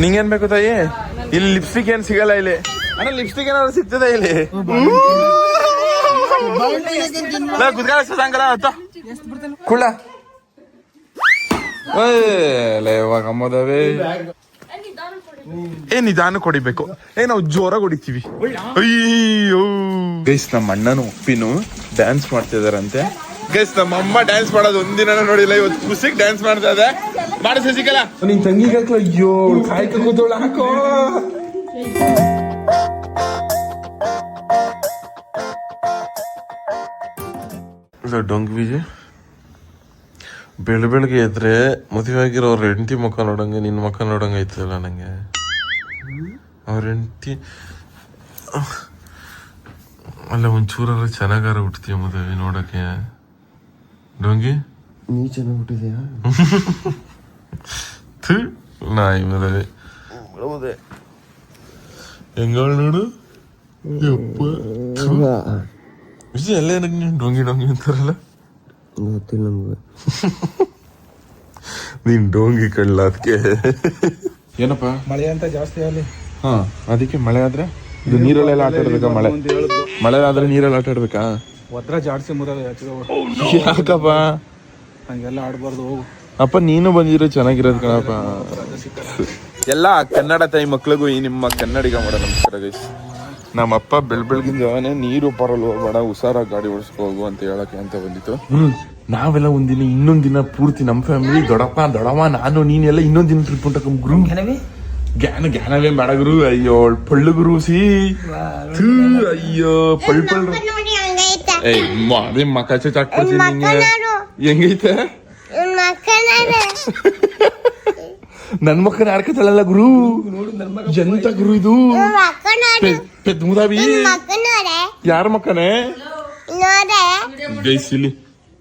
ನಿಂಗೇನ್ ಬೇಕು ತಾಯಿ? ಇಲ್ಲಿ ಲಿಪ್ಸ್ಟಿಕ್ ಏನ್ ಸಿಗಲ್ಲ ಇಲ್ಲಿ. ಅಣ್ಣ ಲಿಪ್ಸ್ಟಿಕ್ ಏನಾದ್ರು ಸಿಗ್ತದೆ ಇಲ್ಲಿ. ಕುಳ್ಳ. ಇವಾಗ ಅಮ್ಮದವೇ ಏ, ನಿಧಾನ ಕೊಡಿಬೇಕು. ಏ, ನಾವು ಜೋರಾಗಿ ಹೊಡಿತೀವಿ. ಅಯ್ಯೋ. ಗೈಸ್ ನಮ್ಮ ಅಣ್ಣನು ಉಪ್ಪಿನು ಡ್ಯಾನ್ಸ್ ಮಾಡ್ತಿದಾರಂತೆ. ಗೈಸ್ ನಮ್ಮ ಅಮ್ಮ ಡ್ಯಾನ್ಸ್ ಮಾಡೋದು ಒಂದಿನ ನೋಡಿಲ್ಲ ಇವತ್ತು ಖುಷಿಗೆ ಡ್ಯಾನ್ಸ್ ಮಾಡ್ತಾ ಇದೆ. ಮಾಡಿ ಶಶಿಕಲ ನಿನ್ ತಂಗಿಗೆ ಹಾಕ್ಲ? ಅಯ್ಯೋ ಕಾಯ್ಕ ಕೂತೋಳ ಹಾಕೋ. ಡೊಂಗ್ ಬೀಜ ಬೆಳ ಬೆಳಗ್ಗೆ ಎದ್ರೆ ಮದುವೆ ಆಗಿರೋ ಅವ್ರ ಹೆಂಡತಿ ಮುಖ ನೋಡಂಗೆ ನಿನ್ನ ಮುಖ ನೋಡಂಗೆ ಐತಲ್ಲ ನಂಗೆ. ಅವ್ರ ಹೆಂಡತಿ ಅಲ್ಲ ಒಂಚೂರ ಚೆನ್ನಾಗಾರ ಹುಟ್ತೀಯ ಮದುವೆ ನೋಡಕ್ಕೆ? ಡೊಂಗಿ ನೀ ಚೆನ್ನಾಗಿ ಹುಟ್ಟಿದ್ಯಾ ಥು, ನಾಯಿ ಮದುವೆ ಹೆಂಗಳು ನೋಡು? ಯಪ್ಪ ಥು. ವಿಜಯ್ ಎಲ್ಲ ಏನಕ್ಕೆ ನೀನು ಡೊಂಗಿ ಡೊಂಗಿ ಅಂತಾರಲ್ಲ? ಗೊತ್ತಿಲ್ಲ ನಮ್ಗೆ. ನೀನ್ ಡೋಂಗಿ ಕಳ್ಳ ಅದಕ್ಕೆ ಏನಪ್ಪ? ಮಳೆ ಅಂತ ಜಾಸ್ತಿ ಅಲ್ಲಿ ಹಾ ಅದಕ್ಕೆ ಮಳೆ ಆದ್ರೆ ಇದು ನೀರಲ್ಲೆಲ್ಲ ಆಟ ಆಡ್ಬೇಕಾ ಮಳೆ ಮಳೆ ಆದ್ರೆ ನೀರಲ್ಲಿ ಆಟ ಆಡ್ಬೇಕಾ ಒದ್ರ ಜಾಡ್ಸಿ ಮುರದ ಯಾಕೆ ಯಾಕಪ್ಪ? ಹಂಗೆಲ್ಲ ಆಡಬಾರ್ದು ಹೋಗು. ಅಪ್ಪ ನೀನು ಬಂದಿರೋ ಚೆನ್ನಾಗಿರೋದು ಕಣಪ್ಪ. ಎಲ್ಲ ಕನ್ನಡ ತಾಯಿ ಮಕ್ಳಿಗೂ ಈ ನಿಮ್ಮ ಕನ್ನಡಿಗ ಮಾಡ ನಮಸ್ಕಾರ ಗೈಸ್. ನಮ್ಮ ಅಪ್ಪ ಬೆಳ್ ಬೆಳಗಿನ ಜಾವನೆ ನೀರು ಬರಲು ಹೋಗ್ಬೇಡ ಹುಷಾರಾಗಿ ಗಾಡಿ ಓಡಿಸ್ಕೊ ಹೋಗು ಅಂತ ಹೇಳಕ್ಕೆ ಅಂತ ಬಂದಿತ್ತು. ನಾವೆಲ್ಲ ಒಂದಿನ ಇನ್ನೊಂದ್ ದಿನ ಪೂರ್ತಿ ನಮ್ಮ ಫ್ಯಾಮಿಲಿ ದೊಡ್ಡಪ್ಪ ದೊಡವ ನಾನು ನೀನೆಲ್ಲ ಇನ್ನೊಂದ್ ದಿನ ಟ್ರಿಪ್ ಉಂಟು ಗುರು. ಜ್ಞಾನ ಜ್ಞಾನವೇ ಬೇಡ ಗುರು. ಅಯ್ಯೋ ಪಳ್ಳು ಗುರು ಸಿ. ಅಯ್ಯೋ ಪಳ್ ಪಳ್ ನೋಡಿ ಹಂಗೈತೆ ಏಯ್ ಅದೇ ಮಕಾಚೆ ಚಾಟ್ಕೊಡ್ತೀನಿ ನಿಂಗೆ ಹೆಂಗೈತೆ ಮಕ್ಕಳಾರೆ ನನ್ ಮಕ್ಕನ ಆಡ್ಕತಾಳಲ್ಲ ಗುರು ಎಂತ ಗುರು ಇದು ಮಕ್ಕಳಾರೆ ಪೆ- ಪೆದ್ದ ಮುದಾವಿ ಮಕ್ಕಳಾರೆ ಯಾರ ಮಕ್ಕನೇ ನೋಡೆ ಗೈಸ್ ಇಲ್ಲಿ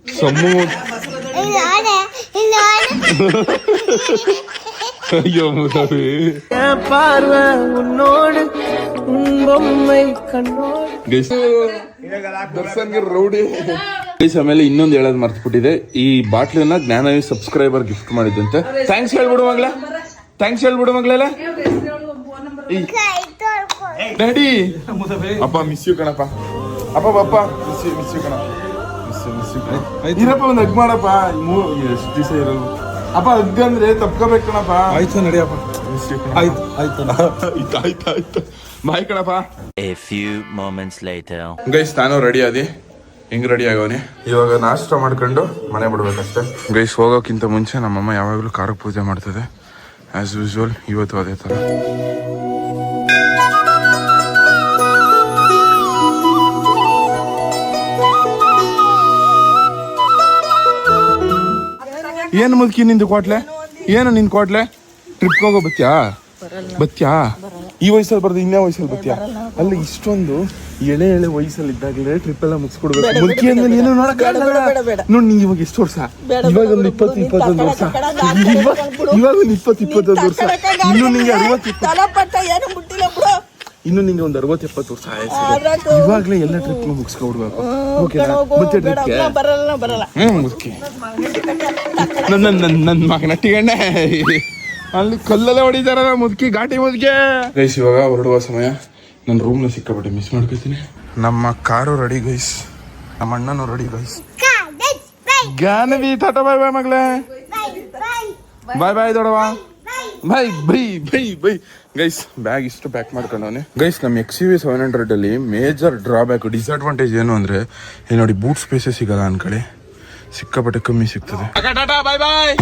ಸಮ್ಮು ನೋಡೆ ನೋಡೆ ಅಯ್ಯೋ ಮುದಾವಿ பார்வை உன்னோடு உன் பொம்மை கண்ணோடு ಗೈಸ್ ದರ್ಶನ್ಗೆ ರೌಡಿ ಆಮೇಲೆ ಇನ್ನೊಂದು ಹೇಳೋದು ಮರ್ತ್ಬಿಟ್ಟಿದೆ. ಈ ಬಾಟ್ಲನ್ನ ಜ್ಞಾನವಿ ಸಬ್ಸ್ಕ್ರೈಬರ್ ಗಿಫ್ಟ್ ಮಾಡಿದ್ದಂತೆ. ಥ್ಯಾಂಕ್ಸ್ ಹೇಳ್ಬಿಡು ಮಗ್ಲ. ಥ್ಯಾಂಕ್ಸ್ ಹೇಳ್ಬಿಡು ಮಗ್ಲೆಲ್ಲ ಡ್ಯಾಡಿ ಅಪ್ಪ ಮಿಸ್ ಯು ಕಣಪ್ಪ. ಅಪ್ಪ ಪಪ್ಪ. ಮಿಸ್ ಯು ಮಿಸ್ ಯು ಕಣಪ್ಪ. ಮಿಸ್ ಯು ಮಿಸ್ ಯು ಕಣ ಇರಪ್ಪ ಒಂದು ಹಗ್ ಮಾಡಪ್ಪ. ಮೂ- ಎಷ್ಟು ದಿವಸ ಇರಲ್ಲ ಅಪ್ಪ ಅಂದ್ರೆ ತಪ್ಕೋಬೇಕು ಕಣಪ್ಪ. ಆಯ್ತು ನಡಿಯಪ್ಪ ಮಿಸ್ ಯು ಆಯ್ತು ಆಯ್ತು. ಆಯ್ತು ಆಯ್ತು ಆಯ್ತು. ಬಾಯ್ ಕಣಪ್ಪ. A few moments later. Guys ನಾನು ರೆಡಿ ಆದಿ. ಹಿಂಗ್ ರೆಡಿ ಆಗವನಿ? ಇವಾಗ ನಾಷ್ಟ ಮಾಡ್ಕೊಂಡು ಮನೆ ಬಿಡ್ಬೇಕಷ್ಟೇ. ಗೈಸ್ ಹೋಗೋಕ್ಕಿಂತ ಮುಂಚೆ ನಮ್ಮಮ್ಮ ಯಾವಾಗಲೂ ಕಾರಕ್ಕೆ ಪೂಜೆ ಮಾಡ್ತದೆ. ಆಸ್ ಯೂಶುವಲ್ ಇವತ್ತು ಅದೇ ಥರ. ಏನು ಮುದುಕಿ ನಿಂದು ಕೋಟ್ಲೆ ಏನು ನಿನ್ ಕೋಟ್ಲೆ ಟ್ರಿಪ್ಗೆ ಹೋಗೋ ಬತ್ತ್ಯಾ ಬತ್ತ್ಯಾ ಈ ವಯಸ್ಸಲ್ಲಿ ಬರ್ದು ಇನ್ಯಾವ ವಯಸ್ಸಲ್ಲಿ ಬರ್ತೀಯಾ? ಅಲ್ಲಿ ಇಷ್ಟೊಂದು ಎಳೆ ಎಳೆ ವಯಸ್ಸಲ್ಲಿ ಇದ್ದಾಗಲೇ ಟ್ರಿಪ್ ಎಲ್ಲ ಮುಗಿಸ್ಕೊಡ್ಬೇಕು ಮುಲ್ಕಿ ಅಂದ್ರೆ ಏನು ನೋಡಕ್ ನೋಡಿ ನೀ ಇವಾಗ ಎಷ್ಟು ವರ್ಷ? ಇವಾಗ ಒಂದು ಇಪ್ಪತ್ತು ಇಪ್ಪತ್ತೊಂದು ವರ್ಷ. ಇವಾಗ ಇವಾಗ ಒಂದು ಇಪ್ಪತ್ತು ಇಪ್ಪತ್ತೊಂದು ವರ್ಷ. ಇನ್ನು ನಿಂಗೆ ಅರವತ್ತು ಇನ್ನು ನಿಂಗೆ ಒಂದು ಅರವತ್ತು ಎಪ್ಪತ್ತು ವರ್ಷ ಆಯ್ತು ಇವಾಗಲೇ ಎಲ್ಲ ಟ್ರಿಪ್ ಮುಗಿಸ್ಕೊಡ್ಬೇಕು. ಓಕೆನಾ ಮತ್ತೆ ಟ್ರಿಪ್ಗೆ ಬರಲ್ಲ ಬರಲ್ಲ. ನನ್ನ ನನ್ನ ನನ್ನ ಮಗನ ಟಿಗಣ್ಣೆ ಅಲ್ಲಿ ಕಲ್ಲಲ್ಲೇ ಹೊಡಿತಾರ ಮುದುಕಿ ಘಾಟಿ ಮುದುಕಿ. ಗೈಸ್ ಇವಾಗ ಹೊರಡುವ ಸಮಯ. ನನ್ನ ರೂಮ್ನ ಸಿಕ್ಕಾಪಟ್ಟೆ ಮಿಸ್ ಮಾಡ್ಕೊತೀನಿ ನಮ್ಮ ಕಾರು ರೆಡಿ ಗೈಸ್. ನಮ್ಮ ಅಣ್ಣನೂ ready guys. Jnanavi tata bye bye ಮಗಳೇ. Bye bye bye bye ದೊಡವ bye bye bye bye. Bye guys bag ಇಷ್ಟು ಪ್ಯಾಕ್ ಮಾಡ್ಕೊಂಡವನೆ. ಗೈಸ್ ನಮ್ಮ ಎಕ್ಸ್ ವಿ ಸೆವೆನ್ ಹಂಡ್ರೆಡ್ ಅಲ್ಲಿ ಮೇಜರ್ ಡ್ರಾಬ್ಯಾಕ್ ಡಿಸ್ಅಡ್ವಾಂಟೇಜ್ ಏನು ಅಂದ್ರೆ ಇಲ್ಲಿ ನೋಡಿ ಬೂಟ್ ಸ್ಪೇಸೇ ಸಿಗಲ್ಲ ಅನ್ಕಡೆ ಸಿಕ್ಕಾಪಟ್ಟೆ ಕಮ್ಮಿ ಸಿಗ್ತದೆ. ಬಾಯ್ ಬಾಯ್.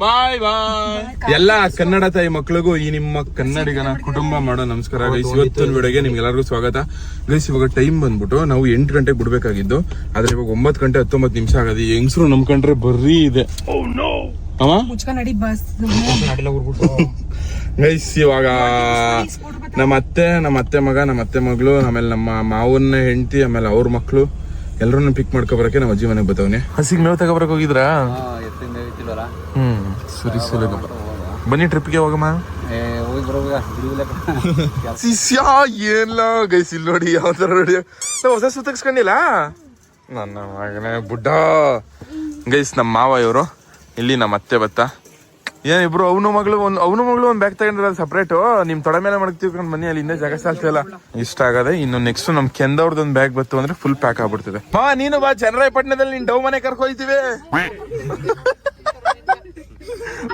ಬಾಯ್ ಬಾಯ್ ಎಲ್ಲ ಕನ್ನಡ ತಾಯಿ ಮಕ್ಕಳಿಗೂ ಈ ನಿಮ್ಮ ಕನ್ನಡಿಗನ ಕುಟುಂಬ ಮಾಡೋ ನಮಸ್ಕಾರ ಗೈಸ್ ಇವತ್ತಿನ ವಿಡಿಯೋಗೆ ನಿಮ್ಗೆಲ್ಲರಿಗೂ ಸ್ವಾಗತ. ಗೈಸ್ ಇವಾಗ ಟೈಮ್ ಬಂದ್ಬಿಟ್ಟು ನಾವು ಎಂಟು ಗಂಟೆಗೆ ಬಿಡ್ಬೇಕಾಗಿದ್ದು. ಆದ್ರೆ ಇವಾಗ ಒಂಬತ್ತು ಗಂಟೆ ಹತ್ತೊಂಬತ್ತು ನಿಮಿಷ ಆಗದೆ ಹೆಂಗಸರು ಕಂಡ್ರೆ ಬರ್ರೀ ಇದೆ. ಬಸ್. ಗೈಸ್ ಇವಾಗ ನಮ್ಮ ಅತ್ತೆ ನಮ್ಮ ಅತ್ತೆ ಮಗ ನಮ್ಮ ಅತ್ತೆ ಮಗಳು ಆಮೇಲೆ ನಮ್ಮ ಮಾವನ ಹೆಂಡತಿ ಆಮೇಲೆ ಅವ್ರ ಮಕ್ಕಳು ಎಲ್ಲರನ್ನ ಪಿಕ್ ಮಾಡ್ಕೊ ಬರಕ್ಕೆ ನಮ್ಮ ಅಜ್ಜಿ ಮನೆಗೆ ಬತ್ತವನೆ. ಹಸಿಗೆ ಮೇವ್ ತಗೋಬರಕ್ ಹೋಗಿದ್ರಾ? ಹ್ಮ್ ಸರಿ ಸರಿ ಬನ್ನಿ ಟ್ರಿಪ್ಗೆ ಹೋಗಮ್ಮ. ಶಿಷ್ಯ ಏನ್ಲ ಗೈಸ್ ಇಲ್ಲಿ ನೋಡಿ ಯಾವ ತರ ನೋಡಿ. ನಾವು ಹೊಸ ಸುತ್ತಕ್ಸ್ಕೊಂಡಿಲ್ಲ ನನ್ನ ಮಗನೇ ಬುಡ್ಡ. ಗೈಸ್ ನಮ್ಮ ಮಾವ ಇವರು. ಇಲ್ಲಿ ನಮ್ಮ ಅತ್ತೆ ಬತ್ತ ಏನ್ ಇಬ್ರು ಅವನು ಮಗಳು ಒಂದ್ ಅವನು ಮಗಳು ಒಂದ್ ಬ್ಯಾಗ್ ತಗೊಂಡ್ರ ಸಪ್ರೇಟ್ ನಿಮ್ ತೊಡ ಮೇಲೆ ಮಡಗ್ತಿವ್ಕೊಂಡ್ ಬನ್ನಿ ಅಲ್ಲಿ ಹಿಂದೆ ಜಾಗ ಸಾಲ್ತಿಲ್ಲ ಇಷ್ಟ ಆಗದೆ ಇನ್ನು ನೆಕ್ಸ್ಟ್ ನಮ್ ಕೆಂದವ್ರದ್ದು ಒಂದ್ ಬ್ಯಾಗ್ ಬತ್ತು ಅಂದ್ರೆ ಫುಲ್ ಪ್ಯಾಕ್ ಆಗ್ಬಿಡ್ತದೆ. ಹಾ ನೀನು ಬಾ ಚನ್ನರಾಯಪಟ್ಟಣದಲ್ಲಿ ನಿನ್ ಡೌ ಮನೆ ಕರ್ಕೊಯ್ತಿವಿ.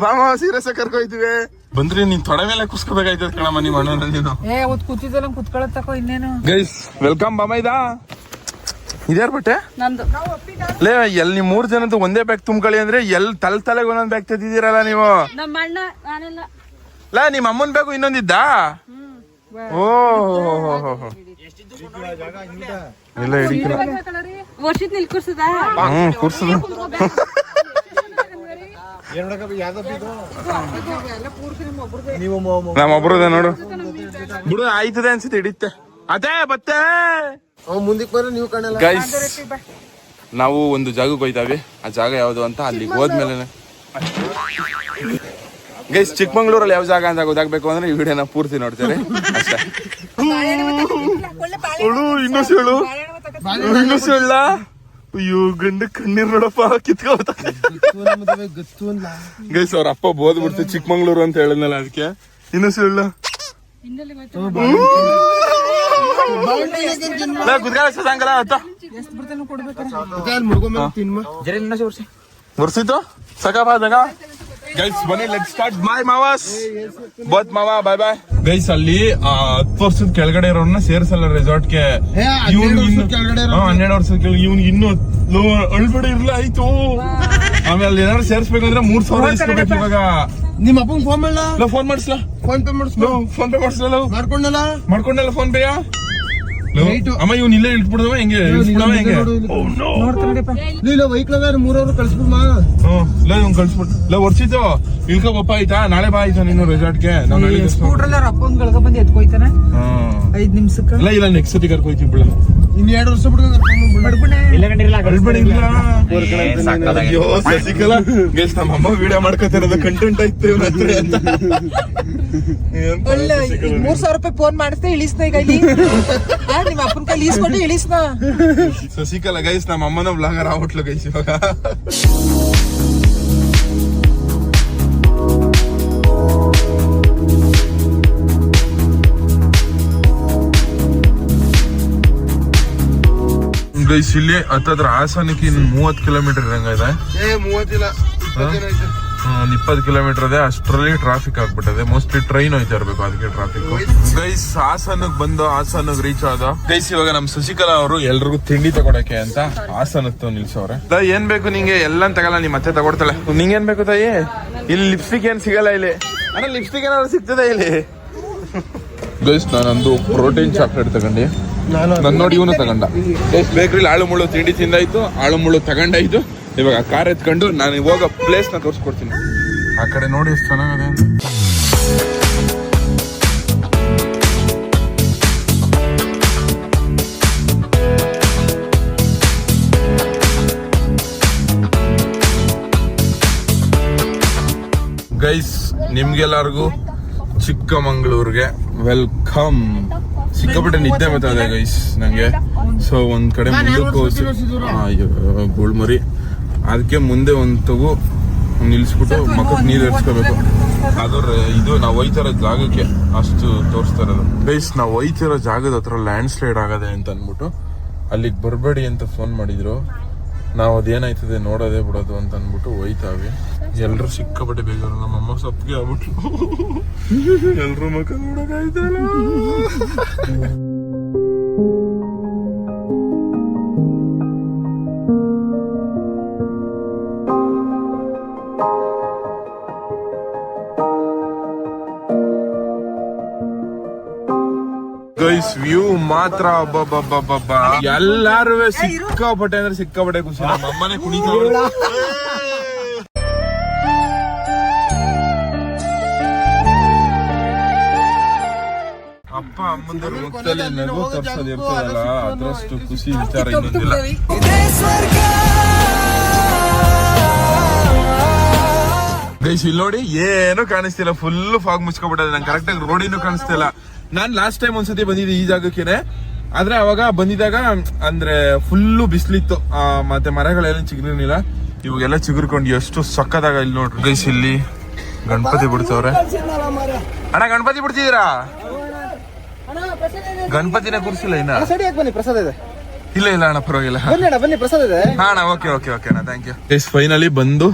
ಮಾಮ ಸೀರಿಯಸ್ ಕರ್ಕೊಯ್ತೀವಿ ಬಂದ್ರಿ ನೀನ್ ತೊಡೆ ಮೇಲೆ ಕುಸ್ಕೋಬೇಕಾಯ್ತದ ಕಣಮ್ಮ ನಿಮ್ಮ ಅಣ್ಣನ ನೀನು. ಏ ಅವತ್ ಕೂತಿದ್ದಲ್ಲ ಕುತ್ಕೊಳ್ಳೋ ತಕೋ ಇನ್ನೇನು? ಗೈಸ್ ವೆಲ್ಕಮ್ ಬಾಮ ಇದಾ? ಇದ್ಯಾರ ಬಟ್ಟೆ? ನಂದು. ಲೇ ಎಲ್ಲಿ ನಿಮ್ ಮೂರ್ ಜನದ್ದು ಒಂದೇ ಬ್ಯಾಗ್ ತುಂಬ್ಕೊಳ್ಳಿ ಅಂದ್ರೆ ಎಲ್ಲಿ ತಲೆ ತಲೆಗೆ ಒಂದೊಂದ್ ಬ್ಯಾಗ್ ತೆಗ್ದಿದ್ದೀರಲ್ಲ ನೀವು? ನಮ್ಮ ಅಣ್ಣ ನಾನೆಲ್ಲ. ಲಾ ನಿಮ್ಮ ಅಮ್ಮನ್ ಬ್ಯಾಗು ಇನ್ನೊಂದಿದ್ದ? ಓ ಇಲ್ಲ ವರ್ಷದ ನಿಲ್ ಕೂರ್ಸದ. ಹ್ಮ್ ಕೂರ್ಸದ. ನಮ್ಮ ಒಬ್ರದ ನೋಡು. ಬಿಡು ಆಯ್ತದೆ ಅನ್ಸುತ್ತೆ ಹಿಡಿತೆ ಅದೇ ಬತ್ತೆ ಅವ್ ಮುಂದಕ್ಕೆ ಬರೋ ನೀವು ಕಾಣಲ್ಲ ಗೈಸ್ ನಾವು ಒಂದು ಜಾಗಕ್ಕೆ ಹೋಯ್ತಾವಿ. ಆ ಜಾಗ ಯಾವ್ದು ಅಂತ ಅಲ್ಲಿಗೆ ಹೋದ್ಮೇಲೆ ಗೈಸ್ ಚಿಕ್ಕಮಂಗ್ಳೂರಲ್ಲಿ ಯಾವ ಜಾಗ ಅಂತ ಗೊತ್ತಾಗ್ಬೇಕು ಅಂದ್ರೆ ಈ ವಿಡಿಯೋನ ಪೂರ್ತಿ ನೋಡ್ತಾರೆ. ಅಷ್ಟೇ. ಇನ್ನೂ ಹೇಳು ಇನ್ನೂ ಹೇಳ? ಅಯ್ಯೋ ಗಂಡ ಕಣ್ಣೀರ್ ನೋಡಪ್ಪ ಕಿತ್ಕೊಳ್ತಾ ಗೈಸ್ ಅವ್ರ ಅಪ್ಪ ಬೋದ್ಬಿಡ್ತು ಚಿಕ್ಕಮಂಗ್ಳೂರು ಅಂತ ಹೇಳಿದ್ನಲ್ಲ ಅದಕ್ಕೆ. ಇನ್ನೂ ಹೇಳ. ಗುದ್ಗಾಲ ಆತ ಬರ್ಸಿತ್ತು ಮುರ್ಸಿತು ಸಕಾಬಾದಾಗ ಗೈಸ್ ಬನ್ನಿ ಲೆಟ್ ಸ್ಟಾರ್ಟ್ ಬಾಯ್ ಮಾವಾಸ್. ಬೋತ್ ಮಾವ ಬಾಯ್ ಬಾಯ್ ಗೈಸ್ ಅಲ್ಲಿ ಹತ್ತು ವರ್ಷದ ಕೆಳಗಡೆ ಇರೋರ್ನ ಸೇರ್ಸಲ್ಲ ರೆಸಾರ್ಟ್ಗೆ. ಏ, ಹನ್ನೆರಡು ವರ್ಷದ್ ಕೆಳಗಡೆ ಕೆಳಗೆ ಇವ್ನ್ ಇನ್ನು ಅಳ್ಬೇಡಿ ಇರ್ಲ ಆಯ್ತು ಆಮೇಲೆ ಅಲ್ಲಿ ಏನಾದ್ರು ಸೇರ್ಸ್ಬೇಕಂದ್ರೆ ಮೂರ್ ಸಾವಿರ ಇಸ್ಕೋಬೇಕು ಇವಾಗ. ನಿಮ್ಮ ಅಪ್ಪಂಗ್ ಫೋನ್ ಮಾಡಲ? ಫೋನ್ ಮಾಡಿಸ್ಲಾ? ಫೋನ್ ಪೇ ಮಾಡಿಸ್ಕೊ ಫೋನ್ ಪೇ ಮಾಡಿಸ್ಲಾ ಮಾಡ್ಕೊಂಡಲ್ಲ? ಮಾಡ್ಕೊಂಡಲ್ಲ ಫೋನ್ ಪೇಯ. ಅಮ್ಮ ಇವ್ನ ಇಲ್ಲೇ ಇಟ್ಬಿಡ್ದವ ಹೆಂಗೆ? ಇಳ್ಸ್ಬಿಡವ ಹೆಂಗೆ? ಇಲ್ಲ ವೈಕ್ಲಗಾರ ಮೂರವ್ರು ಕಳ್ಸ್ಬಿಡ್ಮಾ? ಹ್ಮ್ ಇಲ್ಲ ಇವ್ನ್ ಕಳ್ಸ್ಬಿಟ್ಟು ಇಲ್ಲ ವರ್ಷಿತು ಇಳ್ಕೊ ಬಪ್ಪ ಆಯ್ತಾ? ನಾಳೆ ಬಾ ಆಯ್ತಾ ನೀನು ರೆಸಾರ್ಟ್ಗೆ ನಾವ್ ನಾಳೆ ಸ್ಕೂಟ್ರಲ್ಲಿ ಅಪ್ಪನ್ ಗಳಗ ಬಂದು ಎತ್ಕೊಯ್ತಾನೆ? ಐದ್ ನಿಮಿಷಕ್ಕ? ಇಲ್ಲ ಇಲ್ಲ ನೆಕ್ಸ್ಟ್ ಸತಿ ಕರ್ಕೊಯ್ತೀವಿ ಬಿಡ ಇನ್ ಎರಡು ವರ್ಷ. ಅಯ್ಯೋ ಶಶಿಕಲಾ ಗೈಸ್ ನಮ್ಮ ಅಮ್ಮ ವಿಡಿಯೋ ಮಾಡ್ಕೊತಿರೋದು ಕಂಟೆಂಟ್ ಆಯ್ತು ಇವ್ರ ಹತ್ರ ಅಂತ. ಒಳ್ಳೆ ಮೂರ್ ಸಾವಿರ ರೂಪಾಯಿ ಫೋನ್ ಮಾಡಿಸ್ದೆ ಇಳಿಸ್ನ ಈಗ ಇಲ್ಲಿ. ಆ, ನಿಮ್ಮ ಅಪ್ಪನ ಕೈಲಿ ಈಸ್ಕೊಂಡು ಇಳಿಸ್ನ. ಶಶಿಕಲಾ ಗೈಸ್ ನಮ್ಮ ಅಮ್ಮನ ಬ್ಲಾಗರ್ ಆಗ್ಬಿಟ್ಲು ಗೈಸ್ ಇವಾಗ. ಗೈಸ್ ಇಲ್ಲಿ ಹತ್ತದ್ರ ಹಾಸನಕ್ಕೆ ಇನ್ನು ಮೂವತ್ತು ಕಿಲೋಮೀಟರ್ ಇರಂಗಿದೆ ಏ ಮೂವತ್ತಿಲ್ಲ ಇಪ್ಪತ್ತು ಕಿಲೋಮೀಟರ್ ಇದೆ. ಅಷ್ಟರಲ್ಲಿ ಟ್ರಾಫಿಕ್ ಆಗ್ಬಿಟ್ಟದೆ. ಮೋಸ್ಟ್ಲಿ ಟ್ರೈನ್ ಹೋಯ್ತಾ ಇರ್ಬೇಕು ಅದಕ್ಕೆ ಟ್ರಾಫಿಕ್ ಗೈಸ್ ಹಾಸನಕ್ಕೆ ಬಂದು ಹಾಸನಕ್ಕೆ ರೀಚ್ ಆದ. ಗೈಸ್ ಇವಾಗ ನಮ್ ಶಶಿಕಲಾ ಅವರು ಎಲ್ರಿಗೂ ತಿಂಡಿ ತಗೊಳಕ್ಕೆ ಅಂತ ಹಾಸನಕ್ ನಿಲ್ಸವ್ರೆ. ಏನ್ ಬೇಕು ನಿಂಗೆ? ಎಲ್ಲ ತಗೊಲ್ಲ ನಿಮ್ ಮತ್ತೆ ತಗೊಡ್ತಾಳೆ. ನಿಂಗೇನ್ ಬೇಕು ತಾಯಿ? ಇಲ್ಲಿ ಲಿಪ್ಸ್ಟಿಕ್ ಏನ್ ಸಿಗಲ್ಲ ಇಲ್ಲಿ. ಅಣ್ಣ ಲಿಪ್ಸ್ಟಿಕ್ ಏನಾದ್ರು ಸಿಗ್ತದೆ ಇಲ್ಲಿ. ಗೈಸ್ ನಾನೊಂದು ಪ್ರೋಟೀನ್ ಚಾಕ್ಲೇಟ್ ತಗೊಂಡೆ. ನಾನು ನೋಡಿ ಇವನು ತಗೊಂಡ. ಟೇಸ್ಟ್ ಬೇಕ್ರಿಲಿ ಆಳು ಮುಳ್ಳು ತಿಂಡಿ ತಿಂದಾಯ್ತು ಆಳು ಮುಳ್ಳು ತಗೊಂಡಾಯ್ತು ಇವಾಗ ಕಾರ್ ಎತ್ಕೊಂಡು ನಾನು ಇವಾಗ ಪ್ಲೇಸ್ನ ತೋರಿಸ್ಕೊಡ್ತೀನಿ. ಆ ಕಡೆ ನೋಡಿ ಎಷ್ಟು ಚೆನ್ನಾಗದೆ ಗೈಸ್ ನಿಮ್ಗೆಲ್ಲರಿಗೂ ಚಿಕ್ಕಮಂಗ್ಳೂರ್ಗೆ ವೆಲ್ಕಮ್ ಸಿಕ್ಕಾಪಟ್ಟೆ ನಿದ್ದೆ ಬರ್ತಾ ಗೈಸ್ ನಂಗೆ. ಸೊ ಒಂದ್ ಕಡೆ ಅಯ್ಯೋ ಗುಳ್ಮರಿ ಅದಕ್ಕೆ ಮುಂದೆ ಒಂದ್ ತಗು ನಿಲ್ಸ್ಬಿಟ್ಟು ಮಕ್ಕಕ್ಕೆ ನೀರು ಎರ್ಸ್ಕೋಬೇಕು. ಅದ್ರ ಇದು ನಾವು ಹೋಯ್ತಿರೋ ಜಾಗಕ್ಕೆ ಅಷ್ಟು ತೋರಿಸ್ತಾ ಇರೋದು. ಗೈಸ್ ನಾವು ಹೋಯ್ತಿರೋ ಜಾಗದ ಹತ್ರ ಲ್ಯಾಂಡ್ ಸ್ಲೈಡ್ ಆಗದೆ ಅಂತ ಅನ್ಬಿಟ್ಟು ಅಲ್ಲಿಗೆ ಬರಬೇಡಿ ಅಂತ ಫೋನ್ ಮಾಡಿದ್ರು. ನಾವು ಅದೇನಾಯ್ತದೆ ನೋಡೋದೇ ಬಿಡೋದು ಅಂತ ಅನ್ಬಿಟ್ಟು ಹೋಯ್ತಾವೆ. ಎಲ್ರು ಸಿಕ್ಕಾಪಟ್ಟೆ ಬೇಜಾರು. ನಮ್ಮ ಅಮ್ಮ ಸಪ್ಗೆ ಆಗ್ಬಿಟ್ಲು. ಎಲ್ಲರೂ ಮಕ್ಕ ನೋಡಕ್ಕಾಯ್ತಲ್ಲ ಗೈಸ್ ವ್ಯೂ ಮಾತ್ರ ಅಬ್ಬಬ್ಬಬ್ಬಬ್ಬ. ಎಲ್ಲಾರು ಸಿಕ್ಕಾಪಟ್ಟೆ ಅಂದ್ರೆ ಸಿಕ್ಕಾಪಟ್ಟೆ ಖುಷಿ. ನಮ್ಮ ಅಮ್ಮನೇ ಅಪ್ಪ ಅಮ್ಮಂದ್ರ ಮುತ್ತಲ್ಲಿ ನಗು ಇರ್ತದಲ್ಲ, ಅದ್ರಷ್ಟು ಖುಷಿ ವಿಚಾರ ಇನ್ನೊಂದಿಲ್ಲ. ಗೈಸ್ ಇಲ್ಲಿ ನೋಡಿ ಏನು ಕಾಣಿಸ್ತಿಲ್ಲ. ಫುಲ್ ಫಾಗ್ ಮುಚ್ಕೊಬಿಟ್ಟದೆ ನಂಗೆ ಕರೆಕ್ಟಾಗಿ ರೋಡಿನೂ ಕಾಣಿಸ್ತಿಲ್ಲ. ನಾನ್ ಲಾಸ್ಟ್ ಟೈಮ್ ಒಂದ್ಸತಿ ಬಂದಿದ್ದೆ ಈ ಜಾಗಕ್ಕೇನೆ. ಆದ್ರೆ ಅವಾಗ ಬಂದಿದಾಗ ಅಂದ್ರೆ ಫುಲ್ಲು ಬಿಸಿಲಿತ್ತು. ಮತ್ತೆ ಮರಗಳೆಲ್ಲ ಚಿಗುರಿರ್ಲಿಲ್ಲ ಇವಾಗೆಲ್ಲ ಚಿಗುರ್ಕೊಂಡು ಎಷ್ಟು ಸಕ್ಕದಾಗ ಇಲ್ಲಿ ನೋಡ್ರಿ. ಗೈಸ್ ಇಲ್ಲಿ ಗಣಪತಿ ಬಿಡ್ತವ್ರೆ. ಅಣ್ಣ ಗಣಪತಿ ಬಿಡ್ತಿದ್ದೀರಾ? ಗಣಪತಿನ ಕೂರಿಸಿಲ್ಲ ಇನ್ನ? ಬನ್ನಿ ಪ್ರಸಾದ ಇದೆ ಇಲ್ಲ ಇಲ್ಲ ಅಣ್ಣ ಪರವಾಗಿಲ್ಲ. ಬನ್ನಿ ಪ್ರಸಾದ ಇದೆ. ಹಾ ಅಣ್ಣ ಓಕೆ ಓಕೆ ಓಕೆ ಅಣ್ಣ ಥ್ಯಾಂಕ್ ಯು ಗೈಸ್ ಫೈನಲಿ ಬಂದು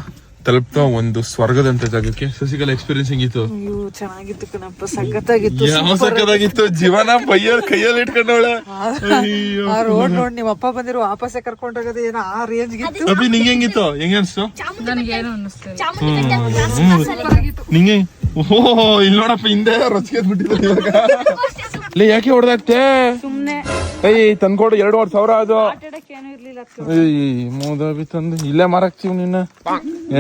ತಲುಪ್ತಾ ಒಂದು ಸ್ವರ್ಗದಂತ ಜಾಗಕ್ಕೆ. ಶಶಿಕಲಾ ಎಕ್ಸ್ಪೀರಿಯನ್ಸ್ ಹೆಂಗಿತ್ತು? ಅಯ್ಯೋ ಚೆನ್ನಾಗಿತ್ತು ಕಣಪ್ಪ ಸಖತ್ತಾಗಿತ್ತು ಯಾವ ಸಕ್ಕದಾಗಿತ್ತು ಜೀವನ ಬೈಯಲ್ಲಿ ಕೈಯಲ್ಲಿ ಇಟ್ಕೊಂಡವಳೆ. ಆ ರೋಡ್ ನೋಡಿ ನಿಮ್ಮ ಅಪ್ಪ ಬಂದಿರೋ ವಾಪಸ್ ಕರ್ಕೊಂಡು ಹೋಗೋದು ಏನೋ ಆ ರೇಂಜ್ ಗಿತ್ತು. ಅಭಿ ನಿಂಗೆ ಹೆಂಗಿತ್ತು? ಹೆಂಗ ಅನ್ಸ್ತು? ನನಗೇನು ನಿಂಗೆ? ಓಹೋ ಇಲ್ಲಿ ನೋಡಪ್ಪ ಹಿಂದೆ ರೊಚ್ಗೆ ಬಿಟ್ಟಿದ್ದಾರೆ ಇವಾಗ. ಲೇ ಯಾಕೆ ಹೊಡೆದಾಗ್ತೇ ಸುಮ್ನೆ. ಏಯ್ ತಂದ್ಕೊಡು ಎರಡುವರೆ ಸಾವಿರ ಅದು. ಏಯ್ ತಂದು ಇಲ್ಲೇ ಮಾರಾಕ್ತೀವಿ ನಿನ್ನ